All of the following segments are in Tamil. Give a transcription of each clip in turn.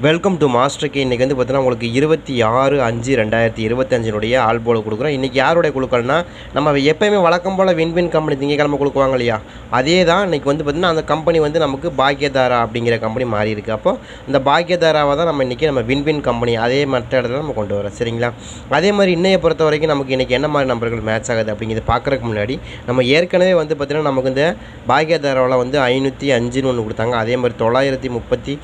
வெல்கம் டு மாஸ்டருக்கு இன்றைக்கி வந்து பார்த்தீங்கன்னா உங்களுக்கு இருபத்தி ஆறு அஞ்சு ரெண்டாயிரத்தி இருபத்தஞ்சினுடைய ஆல் போல கொடுக்குறோம். இன்றைக்கி யாருடைய குழுக்கள்னா நம்ம எப்போயுமே வழக்கம் போல் வின்வின் கம்பெனி திங்கக்கிழமை கொடுக்குவாங்க இல்லையா? அதே தான் இன்றைக்கி வந்து பார்த்திங்கன்னா அந்த கம்பெனி வந்து நமக்கு பாக்கியதாரா அப்படிங்கிற கம்பெனி மாறி இருக்குது அப்போ இந்த பாக்கியதாராவை தான் நம்ம இன்றைக்கி நம்ம வின்வின் கம்பெனி அதே மற்ற இடத்துல நம்ம கொண்டு வரோம். சரிங்களா? அதே மாதிரி இன்னைய பொறுத்த வரைக்கும் நமக்கு இன்றைக்கி என்ன மாதிரி நம்பர்கள் மேட்ச் ஆகுது அப்படிங்கிறத பார்க்குறதுக்கு முன்னாடி நம்ம ஏற்கனவே வந்து பார்த்திங்கன்னா நமக்கு இந்த பாக்கியதாராவில் வந்து ஐநூற்றி அஞ்சுன்னு ஒன்று கொடுத்தாங்க. அதே மாதிரி தொள்ளாயிரத்தி முப்பத்தி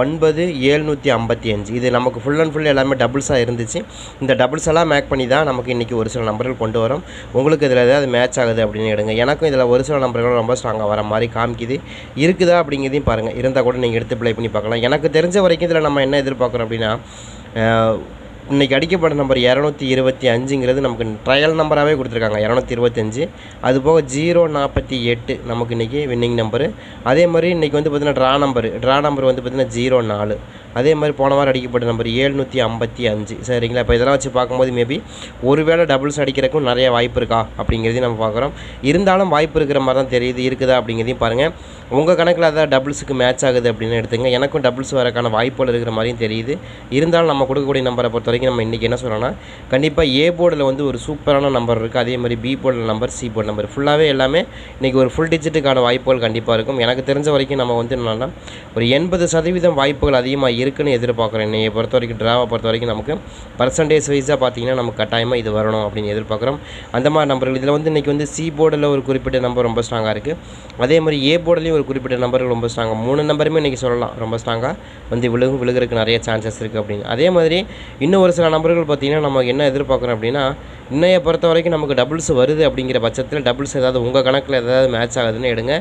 ஒன்பது ஏழு ஏழ்நூற்றி ஐம்பத்தி அஞ்சு. இது நமக்கு ஃபுல் அண்ட் ஃபுல் எல்லாமே டபுள்ஸாக இருந்துச்சு. இந்த டபுள்ஸ் எல்லாம் மேக் பண்ணி தான் நமக்கு இன்றைக்கி ஒரு சில நம்பர்கள் கொண்டு வரும். உங்களுக்கு இதில் ஏதாவது மேட்ச் ஆகுது அப்படின்னு எடுங்க. எனக்கும் இதில் ஒரு சில நம்பர்கள் ரொம்ப ஸ்ட்ராங்காக வர மாதிரி காமிக்குது. இருக்குதா அப்படிங்கிறதையும் பாருங்கள் இருந்தால் கூட நீங்கள் எடுத்து ப்ளே பண்ணி பார்க்கலாம். எனக்கு தெரிஞ்ச வரைக்கும் இதில் நம்ம என்ன எதிர்பார்க்குறோம் அப்படின்னா இன்றைக்கி அடிக்கப்பட்ட நம்பர் இரநூத்தி இருபத்தி அஞ்சுங்கிறது நமக்கு ட்ரையல் நம்பராகவே கொடுத்துருக்காங்க இரநூத்தி இருபத்தஞ்சு அது போக ஜீரோ நாற்பத்தி எட்டு நமக்கு இன்றைக்கி வின்னிங் நம்பரு அதே மாதிரி இன்றைக்கி வந்து பார்த்திங்கன்னா ட்ரா நம்பர் ட்ரா நம்பர் வந்து பார்த்திங்கன்னா ஜீரோ நாலு. அதே மாதிரி போன வாரம் அடிக்கப்பட்ட நம்பர் ஏழ்நூற்றி ஐம்பத்தி அஞ்சு. சரிங்களா? இப்போ இதெல்லாம் வச்சு பார்க்கும்போது மேபி ஒருவேளை டபுள்ஸ் அடிக்கிறதுக்கும் நிறைய வாய்ப்பு இருக்கா அப்படிங்கிறதையும் நம்ம பார்க்குறோம். இருந்தாலும் வாய்ப்பு இருக்கிற மாதிரி தான் தெரியுது இருக்குதா அப்படிங்கிறதையும் பாருங்கள் உங்கள் கணக்கில் அதான் டபுள்ஸுக்கு மேட்ச் ஆகுது அப்படின்னு எடுத்துங்க எனக்கும் டபுள்ஸ் வரக்கான வாய்ப்புகள் இருக்கிற மாதிரியும் தெரியுது. இருந்தாலும் நம்ம கொடுக்கக்கூடிய நம்பரை பொறுத்தவரை வரைக்கும் நம்ம இன்றைக்கி என்ன சொல்லணும்னா கண்டிப்பாக ஏ போர்டில் வந்து ஒரு சூப்பரான நம்பர் இருக்குது அதே மாதிரி பி போர்டில் நம்பர் சி போர்டு நம்பர் ஃபுல்லாகவே எல்லாமே இன்றைக்கி ஒரு ஃபுல் டிஜிட்டுக்கான வாய்ப்புகள் கண்டிப்பாக இருக்கும். எனக்கு தெரிஞ்ச வரைக்கும் நம்ம வந்து என்னன்னா ஒரு எண்பது சதவீதம் வாய்ப்புகள் அதிகமாக இருக்குன்னு எதிர்பார்க்குறேன். என்னையை பொறுத்த வரைக்கும் ட்ராவை பொறுத்த வரைக்கும் நமக்கு பர்சன்டேஜ் வைஸாக பார்த்தீங்கன்னா நமக்கு கட்டாயமாக இது வரணும் அப்படின்னு எதிர்பார்க்குறோம். அந்த மாதிரி நம்பர்கள். இதில் வந்து இன்றைக்கி வந்து சி போர்டில் ஒரு குறிப்பிட்ட நம்பர் ரொம்ப ஸ்ட்ராங்காக இருக்குது அதே மாதிரி ஏ போர்டுலேயும் ஒரு குறிப்பிட்ட நம்பர்கள் ரொம்ப ஸ்ட்ராங்காக மூணு நம்பருமே இன்றைக்கி சொல்லலாம். ரொம்ப ஸ்ட்ராங்காக வந்து விழுகு விழுகிறதுக்கு நிறைய சான்சஸ் இருக்குது அப்படின்னு. அதே மாதிரி இன்னும் ஒரு சில நபர்கள் பார்த்திங்கன்னா நம்ம என்ன எதிர்பார்க்குறோம் அப்படின்னா இன்னைய பொறுத்த வரைக்கும் நமக்கு டபுள்ஸ் வருது அப்படிங்கிற பட்சத்தில் டபுள்ஸ் ஏதாவது உங்கள் கணக்கில் ஏதாவது மேட்ச் ஆகுதுன்னு எடுங்க.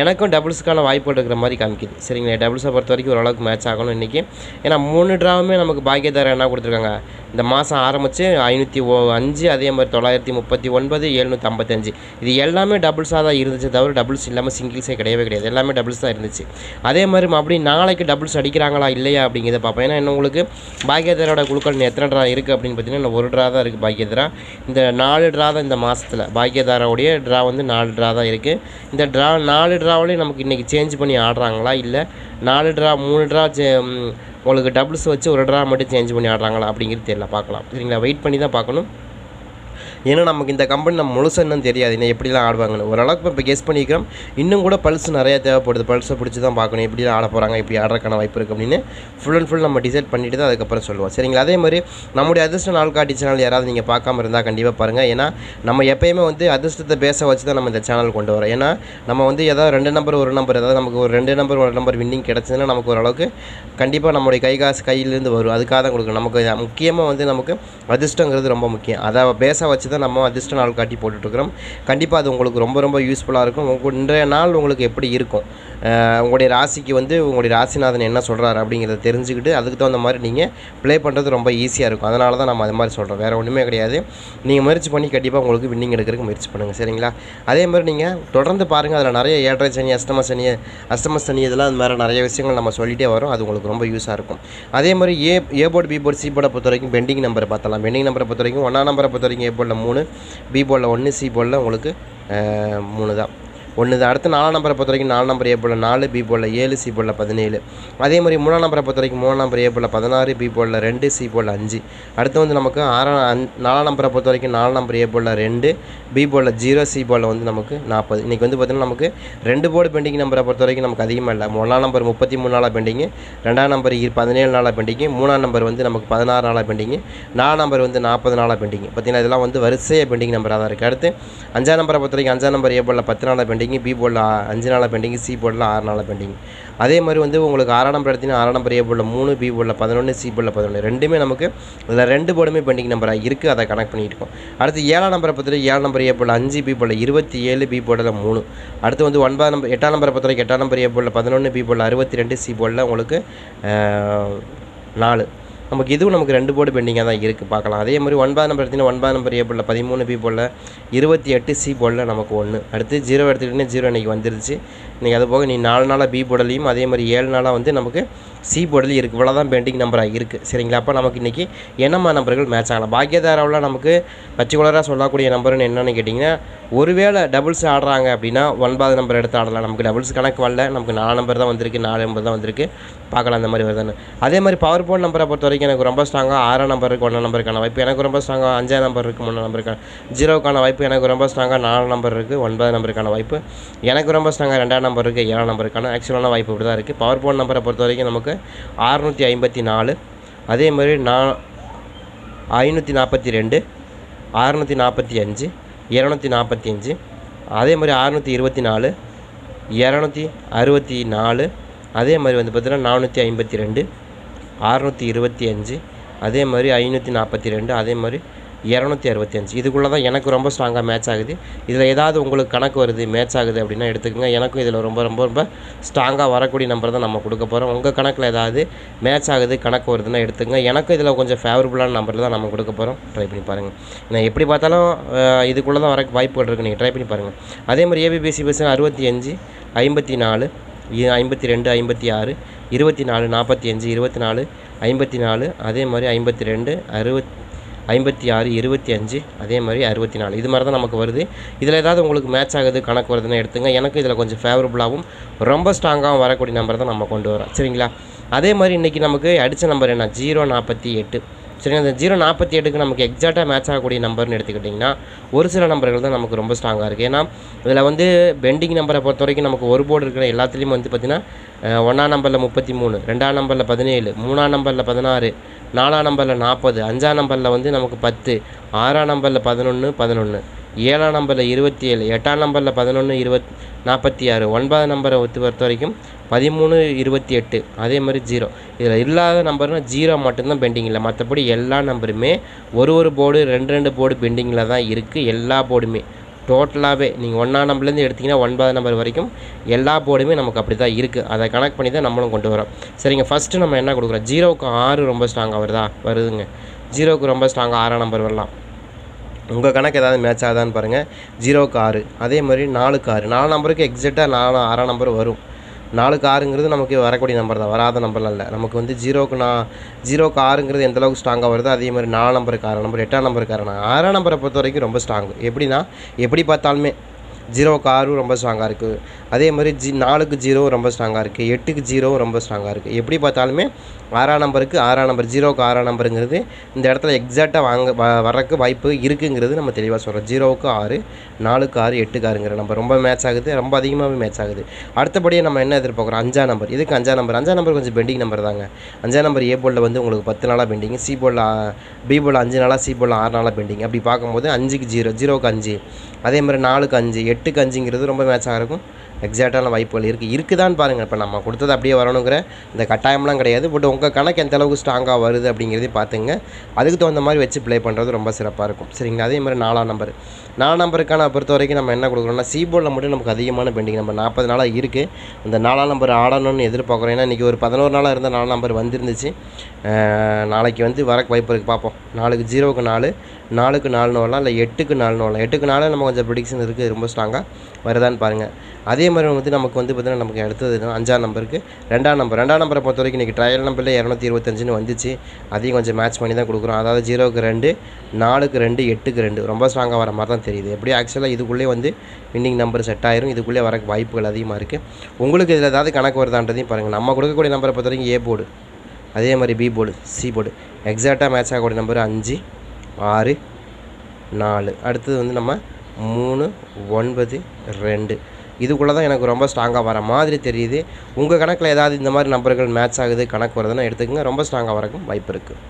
எனக்கும் டபுள்ஸுக்கான வாய்ப்புகள் இருக்கிற மாதிரி காமிக்குது. சரிங்களா? டபுள்ஸை பொறுத்த வரைக்கும் ஓரளவுக்கு மேட்ச் ஆகணும் இன்றைக்கி ஏன்னா மூணு ட்ராவுமே நமக்கு பாக்கியதாரம் என்ன கொடுத்துருக்காங்க? இந்த மாதம் ஆரம்பித்து ஐநூற்றி ஓ அஞ்சு அதே மாதிரி தொள்ளாயிரத்தி முப்பத்தி ஒன்பது எழுநூற்றி ஐம்பத்தஞ்சு. இது எல்லாமே டபுள்ஸாக தான் இருந்துச்சு தவிர டபுள்ஸ் இல்லாமல் சிங்கிள்ஸே கிடையவே கிடையாது. எல்லாமே டபுள்ஸ் தான் இருந்துச்சு. அதே மாதிரி மறுபடியும் நாளைக்கு டபுள்ஸ் அடிக்கிறாங்களா இல்லையா அப்படிங்கிறத பார்ப்போம். ஏன்னா இன்னும் உங்களுக்கு பாக்கியதாரோட குழுக்கள் எத்தனை ட்ரா இருக்குது அப்படின்னு பார்த்தீங்கன்னா ஒரு ட்ரா தான் இருக்குது பாக்கியதரா. இந்த நாலு ட்ரா தான் இந்த மாதத்தில் பாக்கியதாராவுடைய ட்ரா வந்து நாலு ட்ரா தான் இருக்குது இந்த ட்ரா நாலு ட்ராவிலையும் நமக்கு இன்றைக்கி சேஞ்ச் பண்ணி ஆடுறாங்களா? இல்லை நாலு ட்ரா மூணு ட்ரா உங்களுக்கு டபுள்ஸ் வச்சு ஒரு ட்ரா மட்டும் சேஞ்ச் பண்ணி ஆடுறாங்களா? அப்படிங்கிறது தெரியல. பார்க்கலாம். சரிங்களா? வெயிட் பண்ணி தான் பார்க்கணும். ஏன்னா நமக்கு இந்த கம்பெனி நம்ம முழுசாக இன்னும் தெரியாது. இன்னும் எப்படிலாம் ஆடுவாங்கன்னு. ஓரளவுக்கு இப்போ கெஸ் பண்ணிக்கிறோம். இன்னும் கூட பல்ஸ் நிறையா தேவைப்படுது. பல்ஸை பிடிச்சி தான் பார்க்கணும். எப்படிலாம் ஆட போகிறாங்க இப்படி ஆடுறதுக்கான வாய்ப்பு இருக்குது அப்படின்னு ஃபுல் அண்ட் ஃபுல் நம்ம டிசைட் பண்ணிட்டு தான் அதுக்கப்புறம் சொல்லுவோம். சரிங்களா? அதே மாதிரி நம்முடைய அதிர்ஷ்ட நாள் காட்டி சேனல் யாராவது நீங்கள் பார்க்காம இருந்தால் கண்டிப்பாக பாருங்கள் ஏன்னா நம்ம எப்பயுமே வந்து அதிர்ஷ்டத்தை பேச வச்சு தான் நம்ம இந்த சேனல் கொண்டு வரோம். ஏன்னா நம்ம வந்து ஏதாவது ரெண்டு நம்பர் ஒரு நம்பர் ஏதாவது நமக்கு ஒரு ரெண்டு நம்பர் ஒரு நம்பர் வின்னிங் கிடச்சதுன்னா நமக்கு ஓரளவுக்கு கண்டிப்பாக நம்மளுடைய கை காசு கையிலேருந்து வரும். அதுக்காக தான் கொடுக்கணும். நமக்கு முக்கியமாக வந்து நமக்கு அதிர்ஷ்டங்கிறது ரொம்ப முக்கியம். அதை பேச வச்சு தான் நம்ம அதிர்ஷ்ட நாள் காட்டி போட்டுட்ருக்குறோம். கண்டிப்பாக அது உங்களுக்கு ரொம்ப ரொம்ப யூஸ்ஃபுல்லாக இருக்கும். உங்கள் இன்றைய நாள் உங்களுக்கு எப்படி இருக்கும்? உங்களுடைய ராசிக்கு வந்து உங்களுடைய ராசிநாதன் என்ன சொல்கிறாரு அப்படிங்கிறத தெரிஞ்சுக்கிட்டு அதுக்கு தகுந்த மாதிரி நீங்கள் ப்ளே பண்ணுறது ரொம்ப ஈஸியாக இருக்கும். அதனால தான் நம்ம அது மாதிரி சொல்கிறோம் வேறு ஒன்றுமே கிடையாது. நீங்கள் முயற்சி பண்ணி கண்டிப்பாக உங்களுக்கு வின்னிங் எடுக்கிறதுக்கு முயற்சி பண்ணுங்கள் சரிங்களா? அதே மாதிரி நீங்கள் தொடர்ந்து பாருங்கள் அதில் நிறைய ஏழரை சனி அஷ்டம சனி அஷ்டம சனி இதெல்லாம் அது மாதிரி நிறைய விஷயங்கள் நம்ம சொல்லிகிட்டே வரோம். அது உங்களுக்கு ரொம்ப யூஸாக இருக்கும். அதே மாதிரி A A board B board C போர்டை பொறுத்த வரைக்கும் பெண்டிங் நம்பரை பார்த்தலாம் பெண்டிங் நம்பரை பொறுத்த வரைக்கும் ஒன்றா நம்பரை பொறுத்த வரைக்கும் ஏ போர்டில் மூணு பி போர்டில் ஒன்று சி போர்டில் உங்களுக்கு மூணு தான். ஒன்று தான் அடுத்து நாலாம் நம்பரை பொறுத்த வரைக்கும் நாலு நம்பர் ஏ போல் நாலு பி போல் ஏழு சி போல் பதினேழு. அதே மாதிரி மூணாம் நம்பரை பொறுத்த வரைக்கும் மூணாம் நம்பர் ஏ போல் பதினாறு பி போல் ரெண்டு சி போல் அஞ்சு. அடுத்து வந்து நமக்கு ஆறாம் அஞ் நாலாம் நம்பரை பொறுத்த வரைக்கும் நாலு நம்பர் ஏ போல் ரெண்டு பி போல் ஜீரோ சி போல் வந்து நமக்கு நாற்பது. இன்றைக்கி வந்து பார்த்திங்கன்னா நமக்கு ரெண்டு போர்டு பெண்டிங் நம்பரை பொறுத்த வரைக்கும் நமக்கு அதிகமாக இல்லை. ஒன்றாம் நம்பர் முப்பத்தி மூணு நாளாக பெண்டிங்கு ரெண்டாம் நம்பர் இரு பதினேழு நாளாக பெண்டிங்கு மூணாம் நம்பர் வந்து நமக்கு பதினாறு நாளாக பெண்டிங்கு நாலாம் நம்பர் வந்து நாற்பது நாளாக பெண்டிங்கு பார்த்தீங்கன்னா இதெல்லாம் வந்து வரிசையாக பெண்டிங் நம்பராக தான் இருக்குது அடுத்து அஞ்சாம் நம்பரை பொறுத்த வரைக்கும் அஞ்சாம் நம்பர் ஏ போல் பத்து நாளாக பெண்டிங் பி போர்டில் அஞ்சு நாளாக பெண்டிங் சி போர்டில் ஆறு நாளாக பெண்டிங் அதே மாதிரி வந்து உங்களுக்கு ஆறாம் நம்பர் எடுத்தீங்கன்னா ஆறாம் நம்பர் ஏ போர்டில் மூணு பி போர்டில் பதினொன்று சி போர்டில் பதினொன்று ரெண்டுமே நமக்கு இதில் ரெண்டு போர்டுமே பெண்டிங் நம்பராக இருக்குது அதை கனெக்ட் பண்ணியிருக்கோம் இருக்கோம். அடுத்து ஏழாம் நம்பரை பார்த்துட்டு வரைக்கும் ஏழாம் நம்பர் ஏ போர்டில் அஞ்சு பி போர்டில் இருபத்தி ஏழு பி போர்டில் மூணு. அடுத்து வந்து ஒன்பதாம் நம்பர் எட்டாம் நம்பரை பொறுத்த எட்டாம் நம்பர் ஏ போர்டில் பதினொன்று பி போர்டில் அறுபத்தி ரெண்டு சி போர்டில் உங்களுக்கு நாலு. நமக்கு இதுவும் நமக்கு ரெண்டு போர்டு பெண்டிங்காக தான் இருக்குது பார்க்கலாம். அதே மாதிரி ஒன்பது நம்பர் எடுத்தீங்கன்னா ஒன்பது நம்பர் ஏ போர்டில் பதிமூணு பி போர்டில் இருபத்தி எட்டு சி போர்டில் நமக்கு ஒன்று அடுத்து ஜீரோ எடுத்துக்கிட்டிங்கன்னா ஜீரோ இன்றைக்கி வந்துருச்சு. இன்றைக்கி அது போக நீ நாலு நாளாக பி போடலையும் அதே மாதிரி ஏழு நாளாக வந்து நமக்கு சி போர்டுலையும் இருக்குது இவ்வளோ தான் பெண்டிங் நம்பராக இருக்குது சரிங்களா? அப்போ நமக்கு இன்றைக்கி என்னம்மா நம்பர்கள் மேட்ச் ஆகலாம்? பாக்கியதாராவில் நமக்கு பர்டிகுலராக சொல்லக்கூடிய நம்பர்னு என்னென்னு கேட்டிங்கன்னா ஒருவேளை டபுள்ஸ் ஆடுறாங்க அப்படின்னா ஒன்பது நம்பர் எடுத்து ஆடலாம். நமக்கு டபுள்ஸ் கணக்கு வரல. நமக்கு நாலு நம்பர் தான் வந்திருக்கு. நாலு நம்பர் தான் வந்திருக்கு. பார்க்கலாம் அந்த மாதிரி வருதுன்னு. அதே மாதிரி பவர் போன் நம்பரை பொறுத்த வரைக்கும் எனக்கு ரொம்ப ஸ்ட்ராங்காக ஆறாம் நம்பர் இருக்குது ஒன்றாம் நம்பருக்கான வாய்ப்பு. எனக்கு ரொம்ப ஸ்ட்ராங்காக அஞ்சாம் நம்பர் இருக்குது மூணாம் நம்பருக்கான ஜீரோக்கான வாய்ப்பு. எனக்கு ரொம்ப ஸ்ட்ராங்காக நாலு நம்பர் இருக்குது ஒன்பது நம்பருக்கான வாய்ப்பு. எனக்கு ரொம்ப ஸ்ட்ராங்காக ரெண்டாம் நம்பர் இருக்குது ஏழாம் நம்பருக்கான ஆக்சுவலான வாய்ப்பு இப்படி தான் இருக்குது பவர் ஃபோன் நம்பரை பொறுத்த வரைக்கும் நமக்கு அறுநூற்றி ஐம்பத்தி நாலு. அதே மாதிரி நான் ஐநூற்றி நாற்பத்தி ரெண்டு அறநூற்றி நாற்பத்தி அஞ்சு இரநூத்தி நாற்பத்தி அஞ்சு. அதே மாதிரி அறநூற்றி இருபத்தி நாலு இரநூத்தி அறுபத்தி நாலு. அதே மாதிரி வந்து பார்த்திங்கன்னா நானூற்றி ஐம்பத்தி ரெண்டு அறநூற்றி இருபத்தி அஞ்சு. அதே மாதிரி ஐநூற்றி நாற்பத்தி ரெண்டு அதே மாதிரி இரநூத்தி அறுபத்தி அஞ்சு. இதுக்குள்ளே தான் எனக்கு ரொம்ப ஸ்ட்ராங்காக மேட்ச் ஆகுது. இதில் ஏதாவது உங்களுக்கு கணக்கு வருது மேட்ச் ஆகுது அப்படின்னா எடுத்துக்கோங்க. எனக்கும் இதில் ரொம்ப ரொம்ப ரொம்ப ஸ்ட்ராங்காக வரக்கூடிய நம்பர் தான் நம்ம கொடுக்க போகிறோம் உங்கள் கணக்கில் ஏதாவது மேட்ச் ஆகுது கணக்கு வருதுன்னா எடுத்துக்கோங்க. எனக்கும் இதில் கொஞ்சம் ஃபேவரபுளான நம்பர் தான் நம்ம கொடுக்க போகிறோம் ட்ரை பண்ணி பாருங்கள் நான் எப்படி பார்த்தாலும் இதுக்குள்ளே தான் வர வாய்ப்புகள் இருக்குது நீங்கள் ட்ரை பண்ணி பாருங்கள் அதே மாதிரி ஏபிபிசி பஸ் அறுபத்தி அஞ்சு ஐம்பத்தி நாலு ஐம்பத்தி ரெண்டு ஐம்பத்தி ஆறு இருபத்தி நாலு நாற்பத்தி அஞ்சு இருபத்தி நாலு ஐம்பத்தி நாலு அதே மாதிரி ஐம்பத்தி ரெண்டு அறுபத் ஐம்பத்தி ஆறு இருபத்தி அஞ்சு அதே மாதிரி அறுபத்தி நாலு. இது மாதிரி தான் நமக்கு வருது. இதில் ஏதாவது உங்களுக்கு மேட்ச் ஆகுது கணக்கு வருதுன்னு எடுத்துங்க. எனக்கு இதில் கொஞ்சம் ஃபேவரபுளாகவும் ரொம்ப ஸ்ட்ராங்காகவும் வரக்கூடிய நம்பர் தான் நம்ம கொண்டு வரோம். சரிங்களா? அதே மாதிரி இன்றைக்கி நமக்கு அடித்த நம்பர் என்ன? ஜீரோ நாற்பத்தி எட்டு. சரிங்க அந்த ஜீரோ நாற்பத்தி எட்டுக்கு நமக்கு எக்ஸாக்டாக மேட்ச் ஆகக்கூடிய நம்பர்னு எடுத்துக்கிட்டிங்கன்னா ஒரு சில நம்பர்கள் தான் நமக்கு ரொம்ப ஸ்ட்ராங்காக இருக்குது ஏன்னா இதில் வந்து பெண்டிங் நம்பரை பொறுத்த வரைக்கும் நமக்கு ஒரு போர்டு இருக்கிற எல்லாத்துலேயும் வந்து பார்த்திங்கன்னா ஒன்றாம் நம்பரில் முப்பத்தி மூணு ரெண்டாம் நம்பரில் பதினேழு மூணாம் நம்பரில் பதினாறு நாலாம் நம்பரில் நாற்பது அஞ்சாம் நம்பரில் வந்து நமக்கு பத்து ஆறாம் நம்பரில் பதினொன்று பதினொன்று ஏழாம் நம்பரில் இருபத்தி ஏழு எட்டாம் நம்பரில் பதினொன்று இருபத் நாற்பத்தி ஆறு ஒன்பதாம் நம்பரை ஒத்து பொறுத்த வரைக்கும் பதிமூணு இருபத்தி எட்டு அதே மாதிரி ஜீரோ. இதில் இல்லாத நம்பர்னா ஜீரோ மட்டும்தான் பெண்டிங்கில் மற்றபடி எல்லா நம்பருமே ஒரு ஒரு போர்டு ரெண்டு ரெண்டு போர்டு பெண்டிங்கில் தான் இருக்குது எல்லா போர்டுமே டோட்டலாகவே நீங்கள் ஒன்றாம் நம்பர்லேருந்து எடுத்திங்கன்னா ஒன்பதாம் நம்பர் வரைக்கும் எல்லா போர்டுமே நமக்கு அப்படி தான் இருக்குது அதை கனெக்ட் பண்ணி தான் நம்மளும் கொண்டு வரோம். சரிங்க ஃபஸ்ட்டு நம்ம என்ன கொடுக்குறோம்? ஜீரோவுக்கு ஆறு ரொம்ப ஸ்ட்ராங்காக வருதா? வருதுங்க. ஜீரோவுக்கு ரொம்ப ஸ்ட்ராங்காக ஆறாம் நம்பர் வரலாம். உங்கள் கணக்கு ஏதாவது மேட்ச் ஆகுதான்னு பாருங்கள் ஜீரோவுக்கு ஆறு. அதே மாதிரி நாலுக்கு ஆறு. நாலு நம்பருக்கு எக்ஸாக்டாக நாலு ஆறாம் நம்பர் வரும். நாலுக்கு ஆறுங்கிறது நமக்கு வரக்கூடிய நம்பர் தான். வராத நம்பர்லாம் இல்லை. நமக்கு வந்து ஜீரோக்கு நான் ஜீரோக்கு ஆறுங்கிறது எந்த அளவுக்கு ஸ்ட்ராங்காக வருதோ அதே மாதிரி நாலு நம்பருக்கு ஆறு நம்பர் எட்டாம் நம்பருக்கு ஆறு ஆறாம் நம்பரை பொறுத்த வரைக்கும் ரொம்ப ஸ்ட்ராங் எப்படின்னா எப்படி பார்த்தாலுமே ஜீரோவுக்கு ஆறும் ரொம்ப ஸ்ட்ராங்காக இருக்குது அதே மாதிரி ஜி நாலுக்கு ஜீரோவும் ரொம்ப ஸ்ட்ராங்காக இருக்குது எட்டுக்கு ஜீரோவும் ரொம்ப ஸ்ட்ராங்காக இருக்குது எப்படி பார்த்தாலுமே ஆறாம் நம்பருக்கு ஆறாம் நம்பர் ஜீரோவுக்கு ஆறாம் நம்பருங்கிறது இந்த இடத்துல எக்ஸாக்டாக வாங்க வ வரக்கு வாய்ப்பு இருக்குங்கிறது நம்ம தெளிவாக சொல்கிறோம் ஜீரோவுக்கு ஆறு நாலுக்கு ஆறு எட்டுக்கு ஆறுங்கிற நம்பர் ரொம்ப மேட்ச் ஆகுது. ரொம்ப அதிகமாகவே மேட்ச் ஆகுது. அடுத்தபடியே நம்ம என்ன எதிர்பார்க்குறோம்? அஞ்சாம் நம்பர் இதுக்கு அஞ்சாம் நம்பர் அஞ்சாம் நம்பர் கொஞ்சம் பெண்டிங் நம்பர் தாங்க. அஞ்சாம் நம்பர் ஏ போர்டில் வந்து உங்களுக்கு பத்து நாளாக பெண்டிங் சி போர்டில் பி போர்டில் அஞ்சு நாளாக சி போர்டில் ஆறு நாளாக பெண்டிங் அப்படி பார்க்கும்போது அஞ்சுக்கு ஜீரோ ஜீரோவுக்கு அஞ்சு. அதே மாதிரி நாலுக்கு அஞ்சு எட்டுக்கு அஞ்சுங்கிறது ரொம்ப மேட்சாக இருக்கும். எக்ஸாக்டான வாய்ப்புகள் இருக்குது இருக்குதான்னு பாருங்கள் இப்போ நம்ம கொடுத்தது அப்படியே வரணுங்கிற இந்த கட்டாயம்லாம் கிடையாது. பட் உங்கள் கணக்கு எந்த அளவுக்கு ஸ்ட்ராங்காக வருது அப்படிங்கிறதையும் பார்த்துங்க. அதுக்கு தகுந்த மாதிரி வச்சு ப்ளே பண்ணுறது ரொம்ப சிறப்பாக இருக்கும். சரிங்களா? அதே மாதிரி நாலாம் நம்பர் நாலாம் நம்பருக்கான பொறுத்த வரைக்கும் நம்ம என்ன கொடுக்குறோம்னா சீபோர்டில் மட்டும் நமக்கு அதிகமான பெண்டிங் நம்ம நாற்பது நாளாக இருக்குது அந்த நாலாம் நம்பர் ஆடணும்னு எதிர்பார்க்குறோம். ஏன்னா இன்றைக்கி ஒரு பதினோரு நாளாக இருந்த நாலாம் நம்பர் வந்துருந்துச்சு. நாளைக்கு வந்து வர வாய்ப்பு இருக்குது பார்ப்போம். நாலுக்கு ஜீரோவுக்கு நாலு நாலுக்கு நாலுன்னு வரலாம். இல்லை எட்டுக்கு நாலுன்னு வரலாம். எட்டுக்கு நாலு நம்ம கொஞ்சம் ப்ரிடிக்ஷன் இருக்குது ரொம்ப ஸ்ட்ராங்காக வருதான்னு பாருங்கள் அதே அதே மாதிரி வந்து நமக்கு வந்து பார்த்திங்கன்னா நமக்கு அடுத்தது அஞ்சாம் நம்பருக்கு ரெண்டாம் நம்பர் ரெண்டாம் நம்பரை பொறுத்த வரைக்கும் இன்றைக்கி ட்ரையல் நம்பரில் இரநூத்தி இருபத்தஞ்சுன்னு வந்துச்சு. அதையும் கொஞ்சம் மேட்ச் பண்ணி தான் கொடுக்குறோம். அதாவது ஜீரோவுக்கு ரெண்டு நாலுக்கு ரெண்டு எட்டுக்கு ரெண்டு. ரொம்ப ஸ்ட்ராங்காக வர மாதிரி தான் தெரியுது. எப்படி ஆக்சுவலாக இதுக்குள்ளே வந்து வின்னிங் நம்பர் செட் ஆயிரும். இதுக்குள்ளே வர வாய்ப்புகள் அதிகமாக இருக்குது உங்களுக்கு இதில் ஏதாவது கணக்கு வருதான்றதையும் பாருங்கள் நம்ம கொடுக்கக்கூடிய நம்பரை பொறுத்த வரைக்கும் ஏ போர்டு அதே மாதிரி பி போர்டு சி போர்டு எக்ஸாக்டாக மேட்ச் ஆகக்கூடிய நம்பர் அஞ்சு ஆறு நாலு. அடுத்தது வந்து நம்ம மூணு ஒன்பது ரெண்டு. இதுக்குள்ளே தான் எனக்கு ரொம்ப ஸ்ட்ராங்காக வர மாதிரி தெரியுது. உங்கள் கணக்கில் ஏதாவது இந்த மாதிரி நம்பர்கள் மேட்ச் ஆகுது கணக்கு வருதுன்னா எடுத்துக்கங்க. ரொம்ப ஸ்ட்ராங்காக வரக்கும் வாய்ப்பு இருக்குது